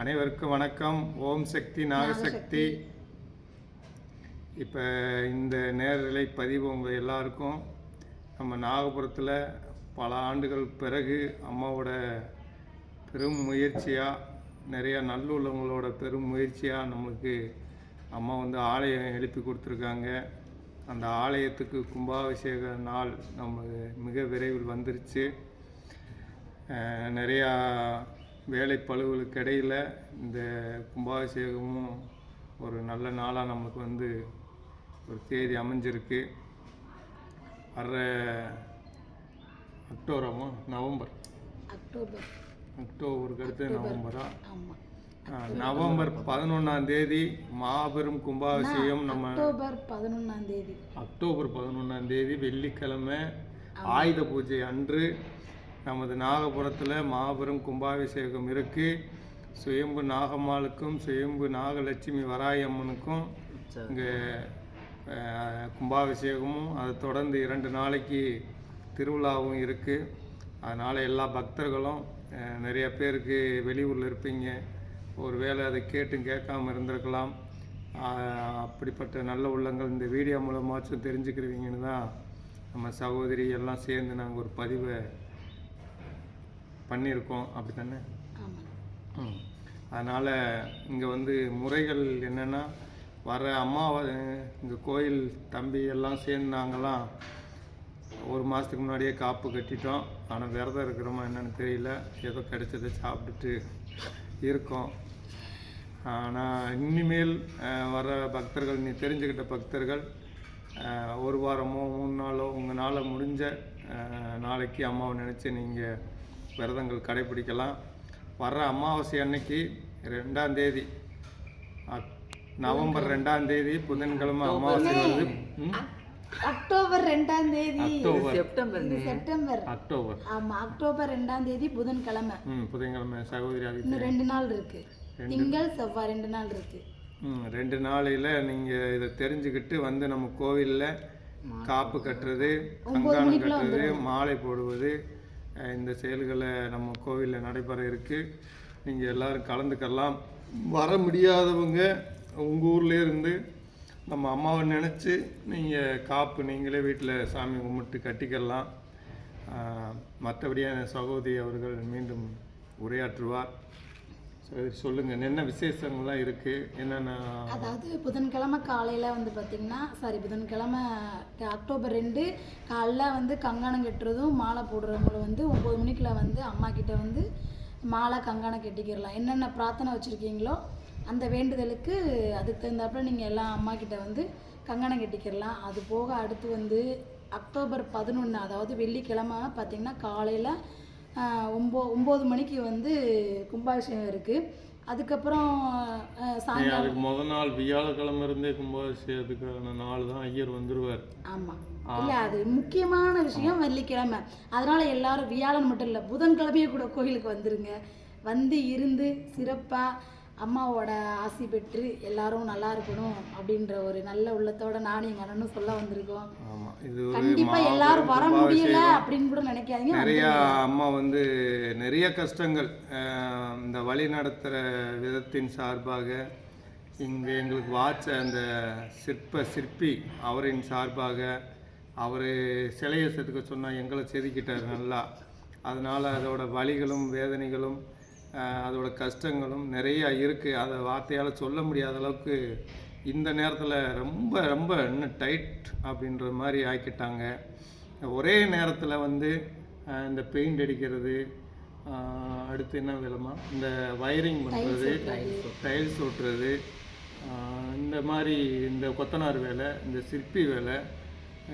அனைவருக்கும் வணக்கம். ஓம் சக்தி நாகசக்தி இப்போ இந்த நேரலை பதிவு உங்கள் எல்லாருக்கும். நம்ம நாகபுரத்தில் பல ஆண்டுகள் பிறகு அம்மாவோட பெரும் முயற்சியாக நிறையா நல்லுள்ளவங்களோட பெரும் முயற்சியாக நம்மளுக்கு அம்மா வந்து ஆலயம் எழுப்பி கொடுத்துருக்காங்க. அந்த ஆலயத்துக்கு கும்பாபிஷேக நாள் நம்ம மிக விரைவில் வந்துருச்சு. நிறையா வேலை பழுவுகளுக்கு இடையில் இந்த கும்பாபிஷேகமும் ஒரு நல்ல நாளாக நமக்கு வந்து ஒரு தேதி அமைஞ்சிருக்கு. வர்ற அக்டோபரமா நவம்பர். அக்டோபர். அக்டோபருக்கு அடுத்து நவம்பரா? நவம்பர் பதினொன்றாம் தேதி மாபெரும் கும்பாபிஷேகம் நம்ம அக்டோபர் பதினொன்றாம் தேதி. அக்டோபர் பதினொன்றாம் தேதி வெள்ளிக்கிழமை ஆயுத பூஜை அன்று நமது நாகபுரத்தில் மாபெரும் கும்பாபிஷேகம் இருக்குது சுயம்பு நாகம்மாளுக்கும் சுயம்பு நாகலட்சுமி வராயம்மனுக்கும் இங்கே கும்பாபிஷேகமும் அதை தொடர்ந்து இரண்டு நாளைக்கு திருவிழாவும் இருக்குது அதனால் எல்லா பக்தர்களும் நிறைய பேருக்கு வெளியூரில் இருப்பீங்க. ஒரு வேளை அதை கேட்டும் கேட்காம இருந்திருக்கலாம். அப்படிப்பட்ட நல்ல உள்ளங்கள் இந்த வீடியோ மூலமாச்சும் தெரிஞ்சுக்கிறீங்கன்னு தான் நம்ம சகோதரி எல்லாம் சேர்ந்து நாங்கள் ஒரு பதிவை பண்ணியிருக்கோம் அப்படி தானே அதனால் இங்கே வந்து முறைகள் என்னென்னா வர அம்மாவை இங்கே கோயில் தம்பி எல்லாம் சேர்ந்து நாங்கள்லாம் ஒரு மாதத்துக்கு முன்னாடியே காப்பு கட்டிட்டோம். ஆனால் விரதம் இருக்கிறோமா என்னன்னு தெரியல. ஏதோ கிடைச்சதை சாப்பிட்டுட்டு இருக்கோம். ஆனால் இனிமேல் வர பக்தர்கள் நீ தெரிஞ்சுக்கிட்ட பக்தர்கள் ஒரு வாரமோ மூணு நாளோ உங்களால் முடிஞ்ச நாளைக்கு அம்மாவை நினச்சி நீங்கள் விரதங்கள் கடைபிடிக்கலாம். வர்ற அமாவாசை அன்னைக்கு ரெண்டாம் தேதி நவம்பர் ரெண்டாம் தேதி புதன்கிழமை அமாவாசை வருது? அக்டோபர் ரெண்டாம் தேதி. அக்டோபர். இது செப்டம்பர் அக்டோபர். ஆமாம் அக்டோபர் ரெண்டாம் தேதி புதன்கிழமை. ம் புதன்கிழமை சகோதரி இன்னும் ரெண்டு நாள் இருக்கு. திங்கள் செவ்வாய் ரெண்டு நாள் இருக்கு. ம் ரெண்டு நாளையில் நீங்கள் இதை தெரிஞ்சுக்கிட்டு வந்து நம்ம கோவிலில் காப்பு கட்டுறது கங்காணம் கட்டுறது மாலை போடுவது இந்த செயல்களை நம்ம கோவிலில் நடைபெற இருக்கு. நீங்கள் எல்லோரும் கலந்துக்கலாம். வர முடியாதவங்க உங்கள் ஊர்லேருந்து நம்ம அம்மாவை நினச்சி நீங்கள் காப்பு நீங்களே வீட்டில் சாமி கும்பிட்டு கட்டிக்கலாம். மற்றபடியான சகோதரி அவர்கள் மீண்டும் உரையாற்றுவார். சரி சொல்லுங்கள் என்ன விசேஷங்கள்லாம் இருக்குது என்னென்ன? அதாவது புதன்கிழமை காலையில் வந்து பார்த்திங்கன்னா சாரி புதன்கிழமை அக்டோபர் ரெண்டு காலைல வந்து கங்கணம் கட்டுறதும் மாலை போடுறவங்களும் வந்து ஒம்பது மணிக்குள்ள வந்து அம்மா கிட்ட வந்து மாலை கங்கணம் கட்டிக்கிடலாம் என்னென்ன பிரார்த்தனை வச்சுருக்கீங்களோ அந்த வேண்டுதலுக்கு அதுக்கு தகுந்தாப்புல நீங்கள் எல்லாம் அம்மா கிட்ட வந்து கங்கணம் கட்டிக்கிடலாம் அது போக அடுத்து வந்து அக்டோபர் பதினொன்று அதாவது வெள்ளிக்கிழமை பார்த்திங்கன்னா காலையில் ஒம்போ ஒம்பது மணிக்கு வந்து கும்பாபிஷேகம் இருக்குது அதுக்கப்புறம் அதுக்கு முத நாள் வியாழக்கிழமை இருந்தே கும்பாபிஷேகத்துக்கான நாள் தான் ஐயர் வந்துருவார். ஆமாம் இல்லை அது முக்கியமான விஷயம் வெள்ளிக்கிழமை. அதனால எல்லாரும் வியாழன் மட்டும் இல்லை புதன்கிழமையே கூட கோயிலுக்கு வந்துருங்க. வந்து இருந்து சிறப்பாக அம்மாவோட ஆசி பெற்று எல்லாரும் நல்லா இருக்கணும் அப்படின்ற ஒரு நல்ல உள்ளத்தோட நானும் எங்கள் அண்ணனும் சொல்ல வந்திருக்கோம். ஆமாம் இது ஒரு கண்டிப்பா எல்லாரும் வர முடியல அப்படின்னு கூட நினைக்காதீங்க. நிறையா அம்மா வந்து நிறைய கஷ்டங்கள் இந்த வழி நடத்துகிற விதத்தின் சார்பாக இங்கே எங்களுக்கு வாட்ச அந்த சிற்ப சிற்பி அவரின் சார்பாக அவர் சிலையை செதுக்க சொன்னால் எங்களை செதுக்கிட்டார் நல்லா. அதனால் அதோட வலிகளும் வேதனைகளும் அதோட கஷ்டங்களும் நிறைய இருக்குது அதை வார்த்தையால் சொல்ல முடியாத அளவுக்கு இந்த நேரத்தில் ரொம்ப ரொம்ப இன்னும் டைட் அப்படின்ற மாதிரி ஆக்கிட்டாங்க. ஒரே நேரத்தில் வந்து இந்த பெயிண்ட் அடிக்கிறது அடுத்து என்ன விதமா? இந்த வயரிங் பண்ணுறது டைல்ஸ் ஓட்டுறது. இந்த மாதிரி இந்த கொத்தனார் வேலை இந்த சிற்பி வேலை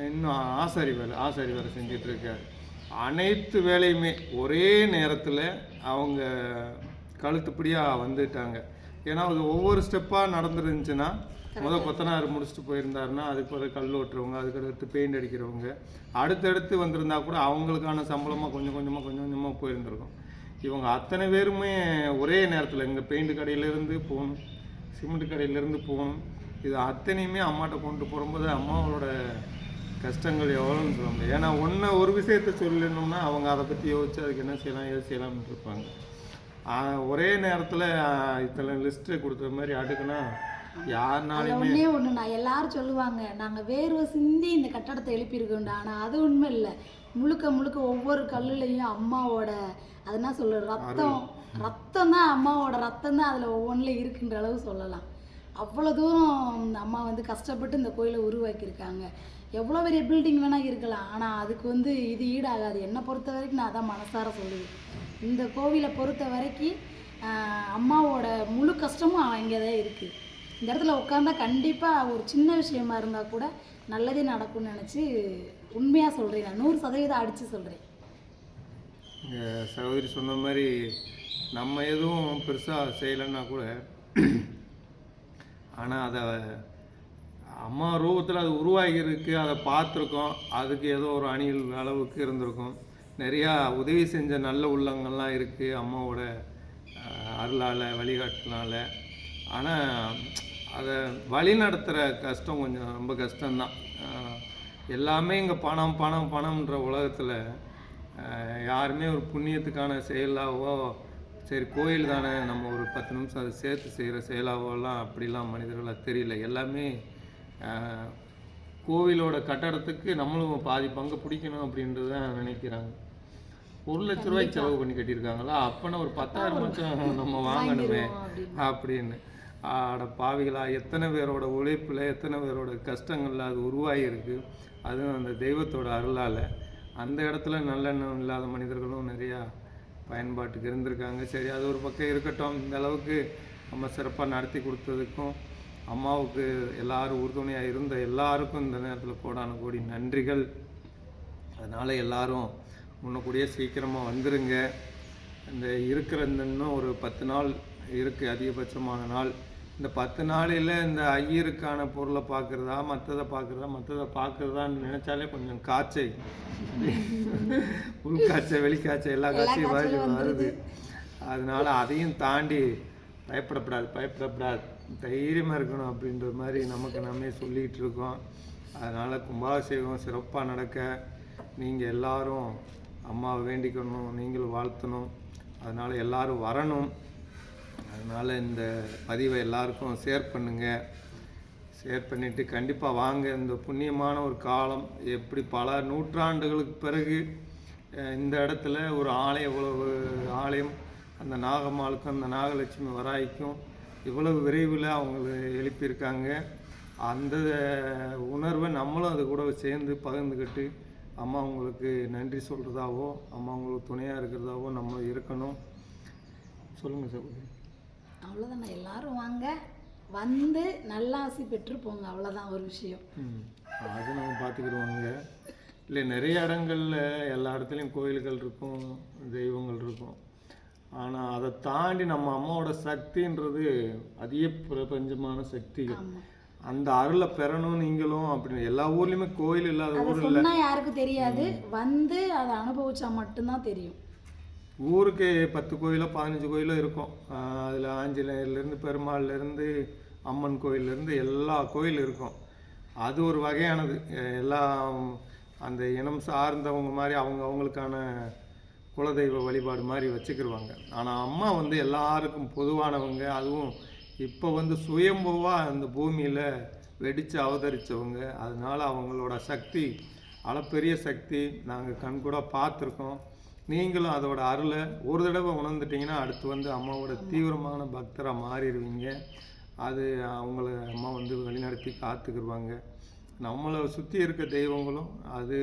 இன்னும் ஆசாரி வேலை ஆசாரி வேலை செஞ்சுட்டு இருக்காரு. அனைத்து வேலையுமே ஒரே நேரத்தில் அவங்க கழுத்துப்படியாக வந்துட்டாங்க. ஏன்னா அது ஒவ்வொரு ஸ்டெப்பாக நடந்துருந்துச்சுன்னா முத கொத்தனார் முடிச்சுட்டு போயிருந்தாருன்னா அதுக்கு பிறகு கல் ஓட்டுறவங்க அதுக்கடுத்து பெயிண்ட் அடிக்கிறவங்க அடுத்தடுத்து வந்திருந்தா கூட அவங்களுக்கான சம்பளமாக கொஞ்சம் கொஞ்சமாக கொஞ்சம் கொஞ்சமாக போயிருந்திருக்கும். இவங்க அத்தனை பேருமே ஒரே நேரத்தில் இங்கே பெயிண்ட் கடையிலேருந்து போகணும் சிமெண்ட் கடையிலேருந்து போகணும். இது அத்தனையுமே அம்மாட்ட கொண்டு போகும்போது அம்மாவோட கஷ்டங்கள் எவ்வளோன்னு சொல்ல முடியாது. ஏன்னா ஒன்று ஒரு விஷயத்த சொல்லணும்னா அவங்க அதை பற்றி யோசிச்சு அதுக்கு என்ன செய்யலாம் ஏது செய்யலாம்னு இருப்பாங்க ஒரே நேரத்தில் இத்தனை லிஸ்ட்டு கொடுத்த மாதிரி யாருனாலையும் அதில் ஒன்றே ஒன்று நான் எல்லாரும் சொல்லுவாங்க நாங்கள் வேர்வை சிந்தி இந்த கட்டடத்தை எழுப்பியிருக்கோம்டா. ஆனால் அது உண்மை இல்லை. முழுக்க முழுக்க ஒவ்வொரு கல்லுலையும் அம்மாவோட அது என்ன சொல்ல ரத்தம். ரத்தம் தான் அம்மாவோட ரத்தம் தான் அதில் ஒவ்வொன்றில் இருக்குன்ற அளவு சொல்லலாம். அவ்வளோ தூரம் இந்த அம்மா வந்து கஷ்டப்பட்டு இந்த கோயிலை உருவாக்கியிருக்காங்க. எவ்வளோ பெரிய பில்டிங் வேணால் இருக்கலாம். ஆனால் அதுக்கு வந்து இது ஈடாகாது. என்னை பொறுத்த வரைக்கும் நான் அதான் மனசார சொல்லுவேன். இந்த கோவிலை பொறுத்த வரைக்கும் அம்மாவோட முழு கஷ்டமும் அங்கே தான் இருக்குது இந்த இடத்துல உட்காந்தா கண்டிப்பாக ஒரு சின்ன விஷயமா இருந்தால் கூட நல்லதே நடக்கும்னு நினச்சி உண்மையாக சொல்கிறேன் நான் நூறு சதவீதம் அடித்து சொல்கிறேன் சகோதரி சொன்ன மாதிரி நம்ம எதுவும் பெருசாக செய்யலைன்னா கூட ஆனால் அதை அம்மா ரூபத்தில் அது உருவாகியிருக்கு அதை பார்த்துருக்கோம். அதுக்கு ஏதோ ஒரு அணில் அளவுக்கு இருந்திருக்கும். நிறையா உதவி செஞ்ச நல்ல உள்ளங்கள்லாம் இருக்குது அம்மாவோட அருளால் வழிகாட்டினால. ஆனால் அதை வழி நடத்துகிற கஷ்டம் கொஞ்சம் ரொம்ப கஷ்டம்தான். எல்லாமே இங்கே பணம் பணம் பணம்ன்ற உலகத்தில் யாருமே ஒரு புண்ணியத்துக்கான செயலாகவோ சரி கோயில் தானே நம்ம ஒரு பத்து நிமிஷம் அதை சேர்த்து செய்கிற செயலாகவோலாம் அப்படிலாம் மனிதர்களாக தெரியல. எல்லாமே கோவிலோட கட்டடத்துக்கு நம்மளும் பாதி பங்கு பிடிக்கணும் அப்படின்றது தான் நினைக்கிறாங்க. ஒரு லட்ச ரூபாய்க்கு செலவு பண்ணி கட்டியிருக்காங்களா? அப்போனா ஒரு பத்தாயிரம் லட்சம் நம்ம வாங்கணுமே அப்படின்னு. அப்படின்னு. ஆட பாவிகளா எத்தனை பேரோட உழைப்பில் எத்தனை பேரோட கஷ்டங்கள்ல அது உருவாகியிருக்கு. அதுவும் அந்த தெய்வத்தோட அருளால். அந்த இடத்துல நல்லெண்ணம் இல்லாத மனிதர்களும் நிறையா பயன்பாட்டுக்கு இருந்திருக்காங்க. சரி அது ஒரு பக்கம் இருக்கட்டும். இந்த அளவுக்கு நம்ம சிறப்பாக நடத்தி கொடுத்ததுக்கும் அம்மாவுக்கு எல்லாரும் உறுதுணையாக இருந்த எல்லாருக்கும் இந்த நேரத்தில் கோடான கோடி நன்றிகள். அதனால் எல்லாரும் முன்னக்கூடியே சீக்கிரமாக வந்துருங்க. இந்த இருக்கிற இந்த இன்னும் ஒரு பத்து நாள் இருக்குது அதிகபட்சமான நாள். இந்த பத்து நாளில் இந்த ஐயருக்கான பொருளை பார்க்குறதா மற்றதை பார்க்குறதா மற்றதை பார்க்குறதான்னு நினச்சாலே கொஞ்சம் காய்ச்சை உள்காய்ச்சல் வெளிக்காய்ச்சல் எல்லா காய்ச்சலும் வருது. அதனால அதையும் தாண்டி பயப்படக்கூடாது பயப்படக்கூடாது தைரியமாக இருக்கணும் அப்படின்ற மாதிரி நமக்கு நம்ம சொல்லிகிட்டு இருக்கோம். அதனால் கும்பாபிஷேகம் சிறப்பாக நடக்க நீங்கள் எல்லாரும் அம்மாவை வேண்டிக்கணும் நீங்களும் வாழ்த்தணும். அதனால் எல்லோரும் வரணும். அதனால் இந்த பதிவை எல்லாருக்கும் ஷேர் பண்ணுங்கள் ஷேர் பண்ணிவிட்டு கண்டிப்பாக வாங்க. இந்த புண்ணியமான ஒரு காலம் எப்படி பல நூற்றாண்டுகளுக்கு பிறகு இந்த இடத்துல ஒரு ஆலயம் இவ்வளவு ஆலயம் அந்த நாகம்மாளுக்கும் அந்த நாகலட்சுமி வராய்க்கும். இவ்வளவு விரைவில் அவங்கள எழுப்பியிருக்காங்க. அந்த உணர்வை நம்மளும் அது கூட சேர்ந்து பகிர்ந்துக்கிட்டு அம்மா உங்களுக்கு நன்றி சொல்கிறதாவோ அம்மா உங்களுக்கு துணையாக இருக்கிறதாவோ நம்ம இருக்கணும். சொல்லுங்கள் சகோதரி. அவ்வளோதானே எல்லாரும் வாங்க. வந்து நல்லாசி பெற்று போங்க அவ்வளோதான் ஒரு விஷயம். ம். அது நம்ம பார்த்துக்கிடுவாங்க. இல்லை நிறைய இடங்கள்ல எல்லா இடத்துலையும் கோயில்கள் இருக்கும் தெய்வங்கள் இருக்கும். ஆனால் அதை தாண்டி நம்ம அம்மாவோட சக்தின்றது அதிக பிரபஞ்சமான சக்திகள். அந்த அருளை பெறணும் நீங்களும் அப்படின்னு எல்லா ஊர்லேயுமே கோயில் இல்லாத ஊர் சொன்னால் யாருக்கும் தெரியாது. வந்து அதை அனுபவிச்சா மட்டும்தான் தெரியும். ஊருக்கு பத்து கோயிலோ பதினஞ்சு கோயிலோ இருக்கும். அதில் ஆஞ்சநேயர்லேருந்து பெருமாள்லேருந்து அம்மன் கோயிலேருந்து எல்லா கோயில் இருக்கும். அது ஒரு வகையானது. எல்லாம் அந்த இனம் சார்ந்தவங்க மாதிரி அவங்க அவங்களுக்கான குலதெய்வ வழிபாடு மாதிரி வச்சுக்கிருவாங்க. ஆனால் அம்மா வந்து எல்லாருக்கும் பொதுவானவங்க அதுவும் இப்போ வந்து சுயம்புவாக அந்த பூமியில் வெடித்து அவதரித்தவங்க அதனால அவங்களோட சக்தி அளப்பெரிய சக்தி நாங்கள் கண்கூட பார்த்துருக்கோம். நீங்களும் அதோட அருளை ஒரு தடவை உணர்ந்துட்டீங்கன்னா அடுத்து வந்து அம்மாவோட தீவிரமான பக்தராக மாறிடுவீங்க. அது அவங்கள அம்மா வந்து வழிநடத்தி காத்துக்கிடுவாங்க நம்மளை சுற்றி இருக்க தெய்வங்களும் அது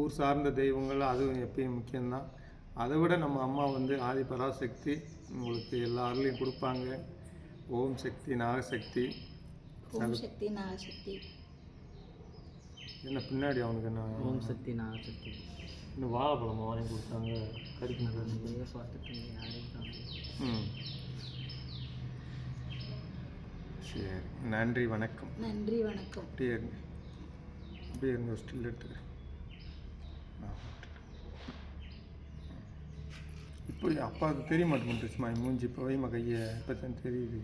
ஊர் சார்ந்த தெய்வங்கள் அதுவும் எப்பயும் முக்கியம்தான். அதை விட நம்ம அம்மா வந்து ஆதி பராசக்தி உங்களுக்கு எல்லா அருளையும் கொடுப்பாங்க. ஓம் சக்தி நாகசக்தி ஓம் சக்தி நாகசக்தி என்ன பின்னாடி அவனுக்கு என்ன? ஓம் சக்தி நான் சக்தி. இன்னும் வாழைப்பழமா வாங்கி கொடுத்தாங்க. கடிக்க பார்த்துட்டு. ம். சரி நன்றி வணக்கம். நன்றி வணக்கம். அப்படியே இருங்க அப்படியே இருங்க ஸ்டில் எடுத்துக்கிறேன். ஆ. இப்படி அப்பா அது தெரிய மாட்டேங்குதுமா மூஞ்சி இப்போ வைமா கையை இப்போ தான் தெரியுது.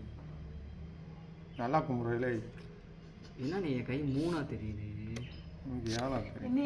நல்லா கும்பிட்றதுல என்ன நீ என் கை மூணா தெரியுது? ஏழா தெரியும்?